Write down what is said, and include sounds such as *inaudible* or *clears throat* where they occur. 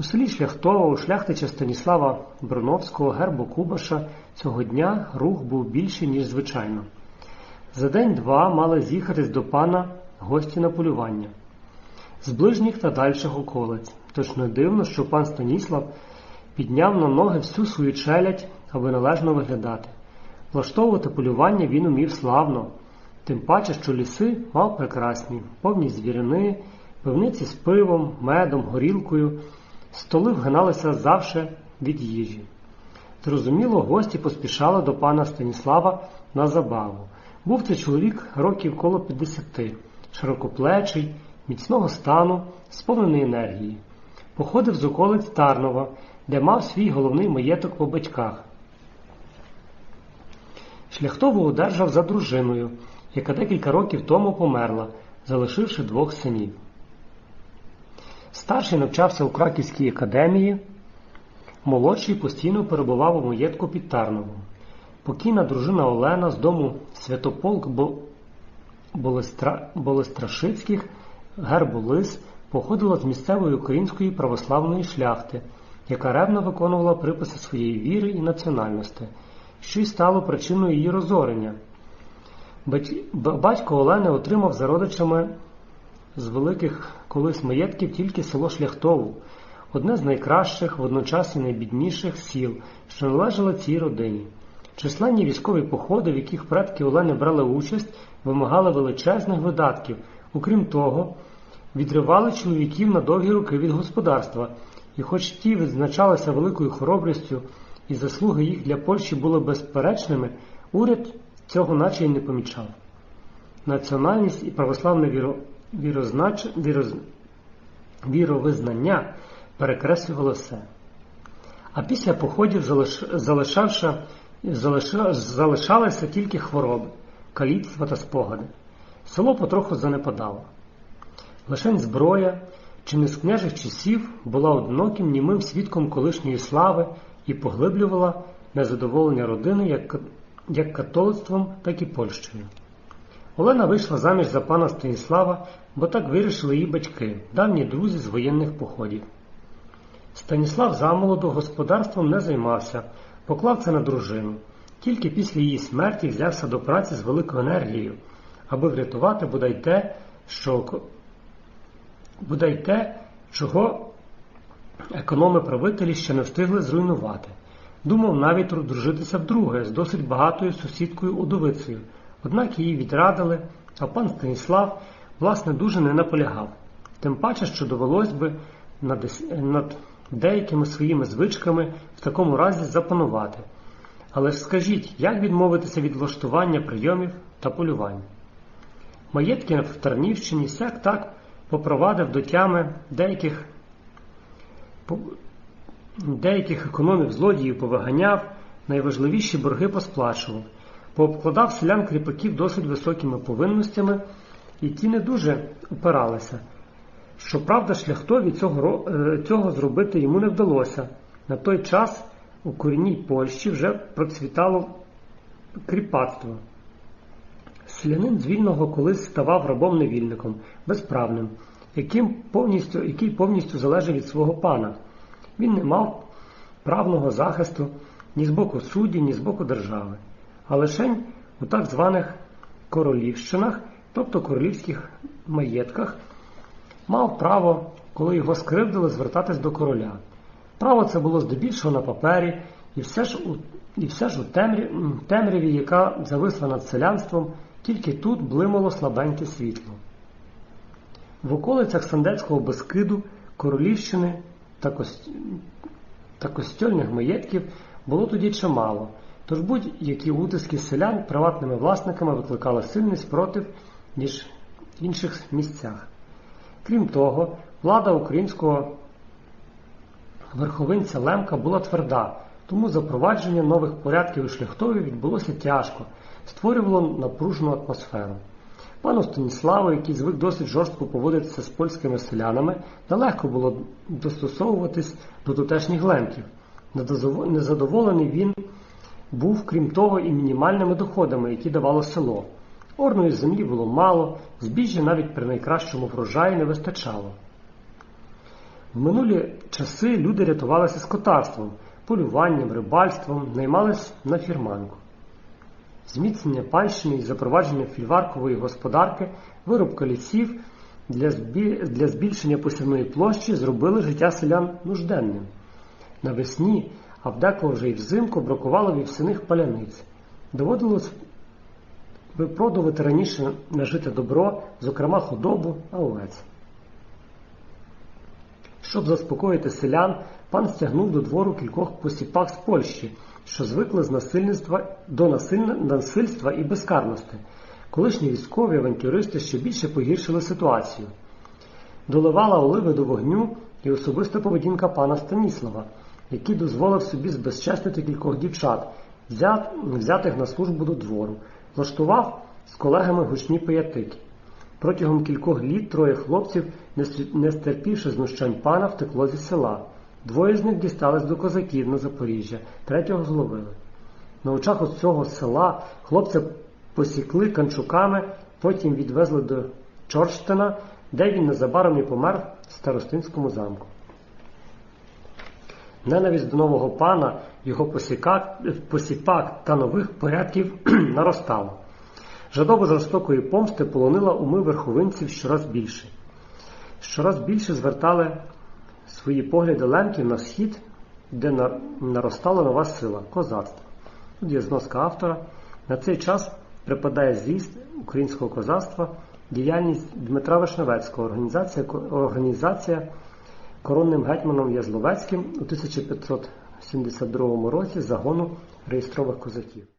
У селі Шляхтова у шляхтича Станіслава Броновського гербу Кубаша цього дня рух був більший, ніж звичайно. За день-два мали з'їхатись до пана гості на полювання з ближніх та дальших околиць. Тож не дивно, що пан Станіслав підняв на ноги всю свою челядь, аби належно виглядати. Влаштовувати полювання він умів славно, тим паче, що ліси мав прекрасні, повні звірини, пивниці з пивом, медом, горілкою, столи вгиналися завше від їжі. Зрозуміло, гості поспішали до пана Станіслава на забаву. Був це чоловік років коло 50, широкоплечий, міцного стану, сповнений енергії. Походив з околиць Тарнова, де мав свій головний маєток по батьках. Шляхтову одержав за дружиною, яка декілька років тому померла, залишивши двох синів. Старший навчався у Краківській академії, молодший постійно перебував у маєтку під Тарновом. Покійна дружина Олена з дому Святополк Болестра... Болестрашицьких Герболис походила з місцевої української православної шляхти, яка ревно виконувала приписи своєї віри і національності, що й стало причиною її розорення. Батько Олени отримав за родичами з великих колись маєтків тільки село Шляхтову, одне з найкращих, водночас і найбідніших сіл, що належало цій родині. Численні військові походи, в яких предки Олени брали участь, вимагали величезних видатків. Окрім того, відривали чоловіків на довгі роки від господарства, і хоч ті відзначалися великою хоробрістю і заслуги їх для Польщі були безперечними, уряд цього наче й не помічав. Національність і православне віро... вірознач... віроз... віровизнання перекреслювало все. А після походів залиш... залишавши... залиш... залишалися тільки хвороби, каліцтва та спогади. Село потроху занепадало. Лишень зброя, чи не з княжих часів, була одиноким німим свідком колишньої слави і поглиблювала незадоволення родини як як католицтвом, так і Польщею. Олена вийшла заміж за пана Станіслава, бо так вирішили її батьки, давні друзі з воєнних походів. Станіслав замолоду господарством не займався, поклав це на дружину. Тільки після її смерті взявся до праці з великою енергією, аби врятувати бодай те, що бодай те, чого економи правителі ще не встигли зруйнувати. Думав навіть дружитися вдруге з досить багатою сусідкою удовицею, однак її відрадили, а пан Станіслав, власне, дуже не наполягав, тим паче, що довелось би над, деякими своїми звичками в такому разі запанувати. Але ж скажіть, як відмовитися від влаштування прийомів та полювань? Маєтки в Тарнівщині сяк так попровадив до тями деяких деяких економів злодіїв повиганяв, найважливіші борги посплачував, пообкладав селян кріпаків досить високими повинностями, і ті не дуже упиралися. Щоправда, шляхтові цього, цього зробити йому не вдалося. На той час у корінній Польщі вже процвітало кріпацтво. Селянин з вільного колись ставав рабом-невільником, безправним, яким повністю, який повністю залежав від свого пана. Він не мав правного захисту ні з боку судді, ні з боку держави, а лише у так званих королівщинах, тобто королівських маєтках, мав право, коли його скривдили, звертатись до короля. Право це було здебільшого на папері, і все ж у, і все ж у темряві, темряві, яка зависла над селянством, тільки тут блимало слабеньке світло. В околицях Сандецького Бескиду, Королівщини та, кост... та костьольних маєтків було тоді чимало, тож будь-які утиски селян приватними власниками викликали сильний спротив, ніж в інших місцях. Крім того, влада українського верховинця Лемка була тверда, тому запровадження нових порядків у шляхтові відбулося тяжко, створювало напружену атмосферу. Пану Станіславу, який звик досить жорстко поводитися з польськими селянами, нелегко було достосовуватись до тутешніх лемків. Незадоволений він був, крім того, і мінімальними доходами, які давало село. Орної землі було мало, збіжжя навіть при найкращому врожаї не вистачало. В минулі часи люди рятувалися скотарством, полюванням, рибальством, наймались на фірманку. Зміцнення панщини і запровадження фільваркової господарки, виробка лісів для, для збільшення посівної площі зробили життя селян нужденним. Навесні, а вдекого вже й взимку бракувало вівсяних паляниць. Доводилось випродувати раніше нажите добро, зокрема худобу, а овець. Щоб заспокоїти селян, пан стягнув до двору кількох посіпак з Польщі, що звикли з насильництва до насильства і безкарності. Колишні військові авантюристи ще більше погіршили ситуацію. Доливала оливи до вогню і особиста поведінка пана Станіслава, який дозволив собі збезчестити кількох дівчат, взятих на службу до двору, влаштував з колегами гучні пиятики. Протягом кількох літ троє хлопців, не не стерпівши знущань пана, втекло зі села. Двоє з них дістались до козаків на Запоріжжя, третього зловили. На очах ось цього села хлопця посікли канчуками, потім відвезли до Чорштина, де він незабаром і помер в старостинському замку. Ненависть до нового пана, його посікак, посіпак та нових порядків *clears throat* наростала. Жадоба жорстокої помсти полонила уми верховинців щораз більше. Щораз більше звертали свої погляди лемків на схід, де наростала нова сила козацтво. Тут є зноска автора. На цей час припадає зріст українського козацтва, діяльність Дмитра Вишневецького, організація, організація коронним гетьманом Язловецьким у 1572 році загону реєстрових козаків.